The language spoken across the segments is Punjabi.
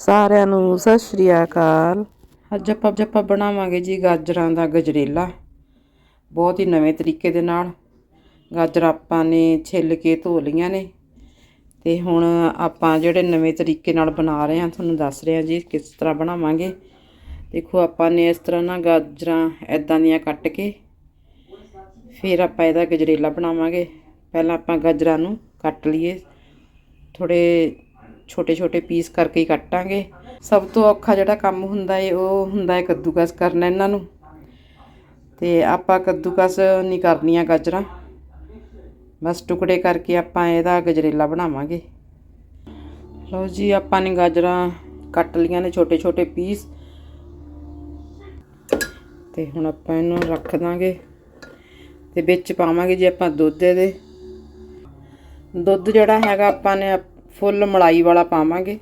ਸਾਰਿਆਂ ਨੂੰ ਸਤਿ ਸ਼੍ਰੀ ਅਕਾਲ। ਅੱਜ ਆਪਾਂ ਅੱਜ ਆਪਾਂ ਬਣਾਵਾਂਗੇ ਜੀ ਗਾਜਰਾਂ ਦਾ ਗਜਰੇਲਾ। ਬਹੁਤ ਹੀ ਨਵੇਂ ਤਰੀਕੇ ਦੇ ਨਾਲ। ਗਾਜਰਾਂ ਆਪਾਂ ਨੇ ਛਿੱਲ ਕੇ ਧੋ ਲਈਆਂ ਨੇ। ਤੇ ਹੁਣ ਆਪਾਂ ਜਿਹੜੇ ਨਵੇਂ ਤਰੀਕੇ ਨਾਲ ਬਣਾ ਰਹੇ ਹਾਂ, ਤੁਹਾਨੂੰ ਦੱਸ ਰਹੇ ਹਾਂ ਜੀ ਕਿਸ ਤਰ੍ਹਾਂ ਬਣਾਵਾਂਗੇ। ਦੇਖੋ ਆਪਾਂ ਨੇ ਇਸ ਤਰ੍ਹਾਂ ਨਾ ਗਾਜਰਾਂ ਐਦਾਂ ਦੀਆਂ ਕੱਟ ਕੇ ਫਿਰ ਆਪਾਂ ਇਹਦਾ ਗਜਰੇਲਾ ਬਣਾਵਾਂਗੇ। ਪਹਿਲਾਂ ਆਪਾਂ ਗਾਜਰਾਂ ਨੂੰ ਕੱਟ ਲਈਏ। ਥੋੜੇ ਛੋਟੇ ਛੋਟੇ ਪੀਸ ਕਰਕੇ ਹੀ ਕੱਟਾਂਗੇ। ਸਭ ਤੋਂ ਔਖਾ ਜਿਹੜਾ ਕੰਮ ਹੁੰਦਾ ਏ, ਉਹ ਹੁੰਦਾ ਹੈ ਕੱਦੂਕਸ ਕਰਨਾ ਇਹਨਾਂ ਨੂੰ। ਤੇ ਆਪਾਂ ਕੱਦੂਕਸ ਨਹੀਂ ਕਰਨੀਆਂ ਗਾਜਰਾਂ। ਬਸ ਟੁਕੜੇ ਕਰਕੇ ਆਪਾਂ ਇਹਦਾ ਗਜਰੇਲਾ ਬਣਾਵਾਂਗੇ। ਲਓ ਜੀ, ਆਪਾਂ ਨੇ ਗਾਜਰਾਂ ਕੱਟ ਲੀਆਂ ਨੇ ਛੋਟੇ ਛੋਟੇ ਪੀਸ। ਤੇ ਹੁਣ ਆਪਾਂ ਇਹਨੂੰ ਰੱਖ ਦਾਂਗੇ। ਤੇ ਵਿੱਚ ਪਾਵਾਂਗੇ ਜੀ ਆਪਾਂ ਦੁੱਧ ਇਹਦੇ। ਦੁੱਧ ਜਿਹੜਾ ਹੈਗਾ ਆਪਾਂ ਨੇ ਫੁੱਲ ਮਲਾਈ ਵਾਲਾ ਪਾਵਾਂਗੇ।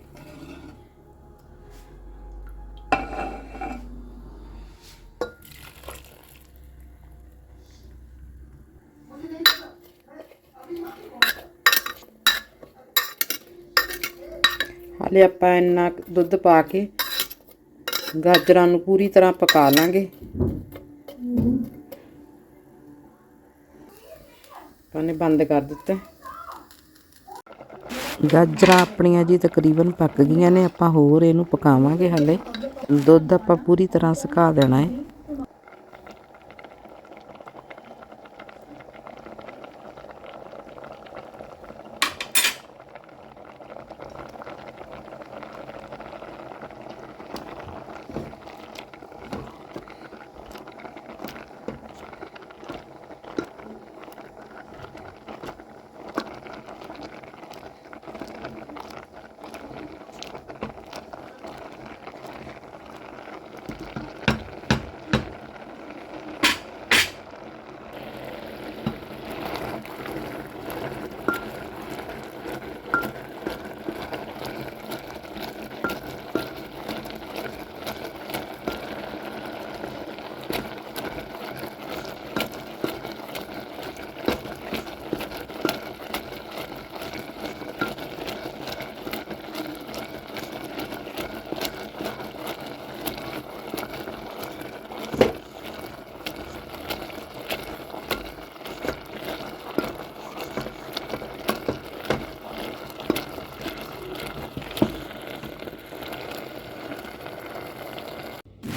ਹਾਲੇ ਆਪਾਂ ਇੰਨਾ ਦੁੱਧ ਪਾ ਕੇ ਗਾਜਰਾਂ ਨੂੰ ਪੂਰੀ ਤਰ੍ਹਾਂ ਪਕਾ ਲਾਂਗੇ। ਪਾਣੇ ਬੰਦ ਕਰ ਦਿੱਤਾ। ਗਾਜਰਾਂ ਆਪਣੀਆਂ ਜੀ ਤਕਰੀਬਨ ਪੱਕ ਗਈਆਂ ਨੇ, ਆਪਾਂ ਹੋਰ ਇਹਨੂੰ ਪਕਾਵਾਂਗੇ ਹਾਲੇ। ਦੁੱਧ ਆਪਾਂ ਪੂਰੀ ਤਰ੍ਹਾਂ ਸੁਕਾ ਦੇਣਾ ਹੈ।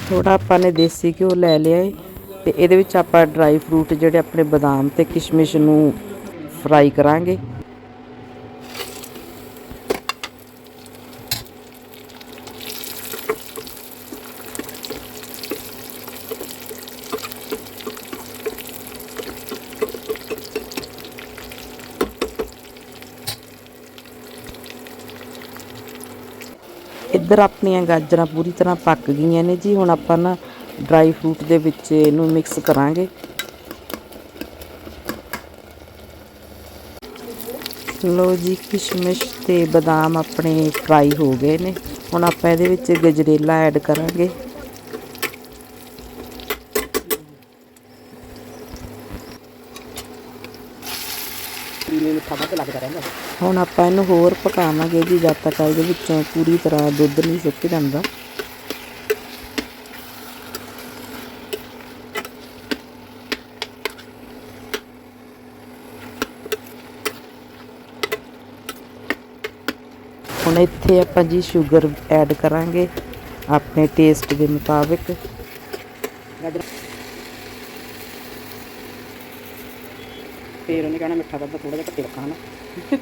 ਥੋੜਾ ਆਪਾਂ ਨੇ ਦੇਸੀ ਘਿਓ ਲੈ ਲਿਆ ਏ, ਤੇ ਇਹਦੇ ਵਿੱਚ ਆਪਾਂ ਡਰਾਈ ਫਰੂਟ ਜਿਹੜੇ ਆਪਣੇ ਬਦਾਮ ਤੇ ਕਿਸ਼ਮਿਸ਼ ਨੂੰ ਫਰਾਈ ਕਰਾਂਗੇ। ਇੱਧਰ ਆਪਣੀਆਂ ਗਾਜਰਾਂ ਪੂਰੀ ਤਰ੍ਹਾਂ ਪੱਕ ਗਈਆਂ ਨੇ ਜੀ, ਹੁਣ ਆਪਾਂ ਨਾ ਡਰਾਈ ਫਰੂਟ ਦੇ ਵਿੱਚ ਇਹਨੂੰ ਮਿਕਸ ਕਰਾਂਗੇ। ਲੋ ਜੀ, ਕਿਸ਼ਮਿਸ਼ ਤੇ ਬਦਾਮ ਆਪਣੇ ਫਰਾਈ ਹੋ ਗਏ ਨੇ। ਹੁਣ ਆਪਾਂ ਇਹਦੇ ਵਿੱਚ ਗਜਰੇਲਾ ਐਡ ਕਰਾਂਗੇ। ਹੁਣ ਆਪਾਂ ਇਹਨੂੰ ਹੋਰ ਪਕਾਵਾਂਗੇ ਜੀ ਜਦ ਤੱਕ ਇਹਦੇ ਵਿੱਚੋਂ ਪੂਰੀ ਤਰ੍ਹਾਂ ਦੁੱਧ ਨਹੀਂ ਸੁੱਕ ਜਾਂਦਾ। ਹੁਣ ਇੱਥੇ ਆਪਾਂ ਜੀ ਸ਼ੂਗਰ ਐਡ ਕਰਾਂਗੇ ਆਪਣੇ ਟੇਸਟ ਦੇ ਮੁਤਾਬਿਕ। ਫਿਰ ਉਹਨੇ ਕਹਿਣਾ ਮਿੱਠਾ ਦੁੱਧ ਥੋੜਾ ਜਿਹਾ ਘੱਟੇ ਰੱਖਣਾ